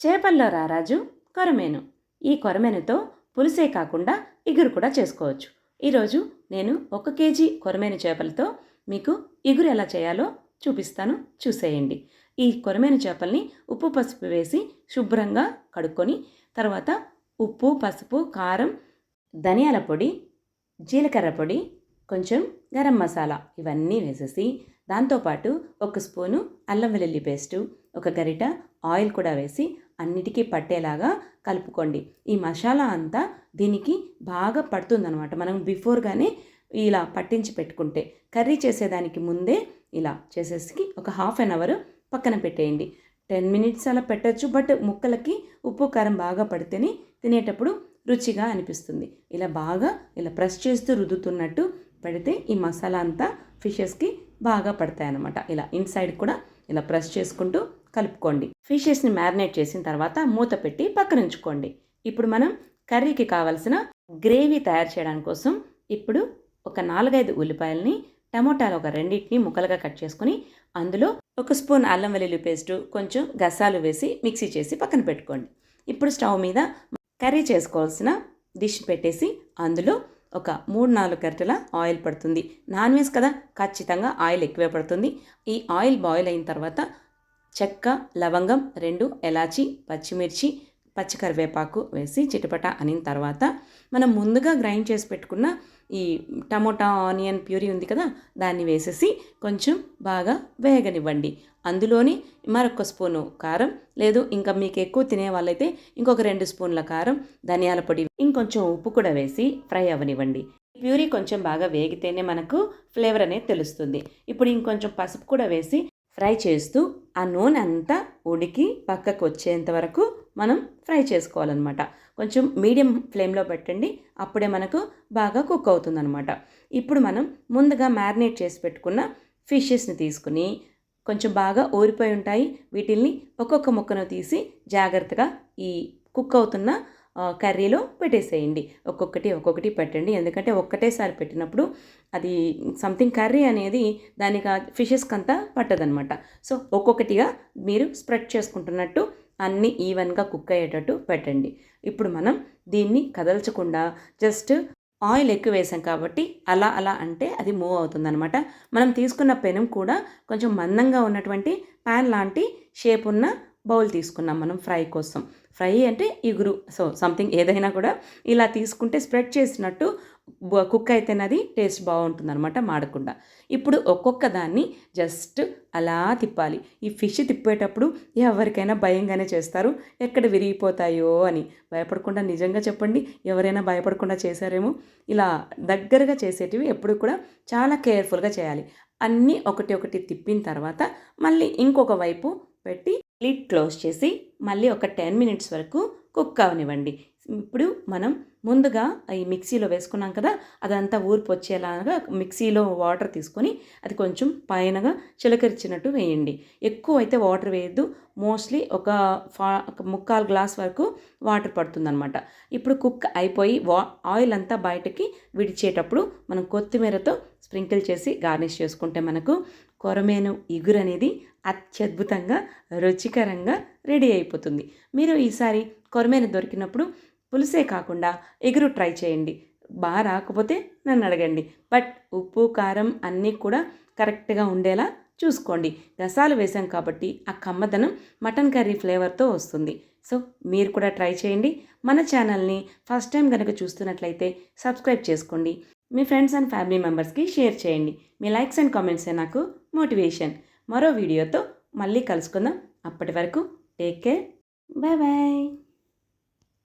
చేపల్లో రారాజు కొరమేను. ఈ కొరమేనుతో పులుసే కాకుండా ఇగురు కూడా చేసుకోవచ్చు. ఈరోజు నేను ఒక కేజీ కొరమేను చేపలతో మీకు ఇగురు ఎలా చేయాలో చూపిస్తాను. చూసేయండి. ఈ కొరమేను చేపల్ని ఉప్పు పసుపు వేసి శుభ్రంగా కడుక్కొని తర్వాత ఉప్పు పసుపు కారం ధనియాల పొడి జీలకర్ర పొడి కొంచెం గరం మసాలా ఇవన్నీ వేసేసి దాంతోపాటు ఒక స్పూను అల్లం వెల్లుల్లి పేస్టు ఒక గరిట ఆయిల్ కూడా వేసి అన్నిటికీ పట్టేలాగా కలుపుకోండి. ఈ మసాలా అంతా దీనికి బాగా పడుతుందనమాట మనం బిఫోర్గానే ఇలా పట్టించి పెట్టుకుంటే కర్రీ చేసేదానికి ముందే ఇలా చేసేసి ఒక హాఫ్ అన్ అవర్ పక్కన పెట్టేయండి. టెన్ మినిట్స్ అలా పెట్టచ్చు బట్ ముక్కలకి ఉప్పు కారం బాగా పడితేనే తినేటప్పుడు రుచిగా అనిపిస్తుంది. ఇలా బాగా ఇలా ప్రెస్ చేస్తూ రుద్దుతున్నట్టు పెడితే ఈ మసాలా అంతా ఫిషెస్కి బాగా పడతాయి అన్నమాట ఇలా ఇన్సైడ్ కూడా ఇలా ప్రెస్ చేసుకుంటూ కలుపుకోండి. ఫిషెస్ని మ్యారినేట్ చేసిన తర్వాత మూత పెట్టి పక్కన ఉంచుకోండి ఇప్పుడు మనం కర్రీకి కావలసిన గ్రేవీ తయారు చేయడం కోసం ఇప్పుడు ఒక నాలుగైదు ఉల్లిపాయలని టమోటాలు ఒక రెండింటిని ముక్కలుగా కట్ చేసుకొని అందులో ఒక స్పూన్ అల్లం వెల్లుల్లి పేస్టు కొంచెం గసాలు వేసి మిక్సీ చేసి పక్కన పెట్టుకోండి. ఇప్పుడు స్టవ్ మీద కర్రీ చేసుకోవాల్సిన డిష్ పెట్టేసి అందులో ఒక మూడు నాలుగు గంటల ఆయిల్ పడుతుంది. నాన్ వెజ్ కదా ఖచ్చితంగా ఆయిల్ ఎక్కువే పడుతుంది. ఈ ఆయిల్ బాయిల్ అయిన తర్వాత చెక్క లవంగం రెండు ఎలాచి పచ్చిమిర్చి పచ్చికరివేపాకు వేసి చిటపట అనిన తర్వాత మనం ముందుగా గ్రైండ్ చేసి పెట్టుకున్న ఈ టమోటా ఆనియన్ ప్యూరీ ఉంది కదా దాన్ని వేసేసి కొంచెం బాగా వేగనివ్వండి. అందులోని మరొక స్పూను కారం లేదు ఇంకా మీకు ఎక్కువ తినే వాళ్ళైతే ఇంకొక రెండు స్పూన్ల కారం ధనియాల పొడి ఇంకొంచెం ఉప్పు కూడా వేసి ఫ్రై అవ్వనివ్వండి ప్యూరీ కొంచెం బాగా వేగితేనే మనకు ఫ్లేవర్ అనేది తెలుస్తుంది. ఇప్పుడు ఇంకొంచెం పసుపు కూడా వేసి ఫ్రై చేస్తూ ఆ నూనె అంతా ఉడికి పక్కకు వచ్చేంత వరకు మనం ఫ్రై చేసుకోవాలన్నమాట. కొంచెం మీడియం ఫ్లేమ్లో పెట్టండి అప్పుడే మనకు బాగా కుక్ అవుతుందన్నమాట. ఇప్పుడు మనం ముందుగా మ్యారినేట్ చేసి పెట్టుకున్న ఫిషెస్ని తీసుకుని కొంచెం బాగా ఊరిపోయి ఉంటాయి. వీటిల్ని ఒక్కొక్క ముక్కను తీసి జాగ్రత్తగా ఈ కుక్ అవుతున్న కర్రీలో పెట్టేసేయండి. ఒక్కొక్కటి ఒక్కొక్కటి పెట్టండి. ఎందుకంటే ఒక్కటేసారి పెట్టినప్పుడు అది సంథింగ్ కర్రీ అనేది దానికి ఫిషెస్కి అంతా పట్టదనమాట సో ఒక్కొక్కటిగా మీరు స్ప్రెడ్ చేసుకుంటున్నట్టు అన్నీ ఈవెన్గా కుక్ అయ్యేటట్టు పెట్టండి. ఇప్పుడు మనం దీన్ని కదల్చకుండా జస్ట్ ఆయిల్ ఎక్కువ వేసాం కాబట్టి అలా అలా అంటే అది మూవ్ అవుతుందన్నమాట. మనం తీసుకున్న పెనం కూడా కొంచెం మందంగా ఉన్నటువంటి ప్యాన్ లాంటి షేప్ ఉన్న బౌల్ తీసుకున్నాం మనం ఫ్రై కోసం. ఫ్రై అంటే ఇగురు. సో సంథింగ్ ఏదైనా కూడా ఇలా తీసుకుంటే స్ప్రెడ్ చేసినట్టు కుక్ అయితేనది టేస్ట్ బాగుంటుంది అనమాట మాడకుండా. ఇప్పుడు ఒక్కొక్క దాన్ని జస్ట్ అలా తిప్పాలి. ఈ ఫిష్ తిప్పేటప్పుడు ఎవరికైనా భయంగానే చేస్తారు. ఎక్కడ విరిగిపోతాయో అని. భయపడకుండా నిజంగా చెప్పండి. ఎవరైనా భయపడకుండా చేశారేమో. ఇలా దగ్గరగా చేసేటివి ఎప్పుడు కూడా చాలా కేర్ఫుల్గా చేయాలి. అన్నీ ఒకటి ఒకటి తిప్పిన తర్వాత మళ్ళీ ఇంకొక వైపు పెట్టి లిడ్ క్లోజ్ చేసి మళ్ళీ ఒక టెన్ మినిట్స్ వరకు కుక్ అవనివ్వండి ఇప్పుడు మనం ముందుగా ఈ మిక్సీలో వేసుకున్నాం కదా అదంతా ఊర్పు వచ్చేలాగా మిక్సీలో వాటర్ తీసుకొని అది కొంచెం పైనగా చిలకరించినట్టు వేయండి. ఎక్కువ అయితే వాటర్ వేయద్దు. మోస్ట్లీ ఒక ఫా ఒక ముక్కాలు గ్లాస్ వరకు వాటర్ పడుతుందనమాట ఇప్పుడు కుక్ అయిపోయి వా ఆయిల్ అంతా బయటకి విడిచేటప్పుడు మనం కొత్తిమీరతో స్ప్రింకిల్ చేసి గార్నిష్ చేసుకుంటే మనకు కొరమేను ఇగురు అనేది అత్యద్భుతంగా రుచికరంగా రెడీ అయిపోతుంది. మీరు ఈసారి కొరమేను దొరికినప్పుడు పులుసే కాకుండా ఎగురు ట్రై చేయండి. బాగా రాకపోతే నన్ను అడగండి. బట్ ఉప్పు కారం అన్నీ కూడా కరెక్ట్గా ఉండేలా చూసుకోండి. గసాలు వేసాం కాబట్టి ఆ కమ్మదనం మటన్ కర్రీ ఫ్లేవర్తో వస్తుంది. సో మీరు కూడా ట్రై చేయండి. మన ఛానల్ని ఫస్ట్ టైం కనుక చూస్తున్నట్లయితే సబ్స్క్రైబ్ చేసుకోండి. మీ ఫ్రెండ్స్ అండ్ ఫ్యామిలీ మెంబర్స్కి షేర్ చేయండి. మీ లైక్స్ అండ్ కామెంట్సే నాకు మోటివేషన్. మరో వీడియోతో మళ్ళీ కలుసుకుందాం. అప్పటి వరకు టేక్ కేర్ బాయ్ బాయ్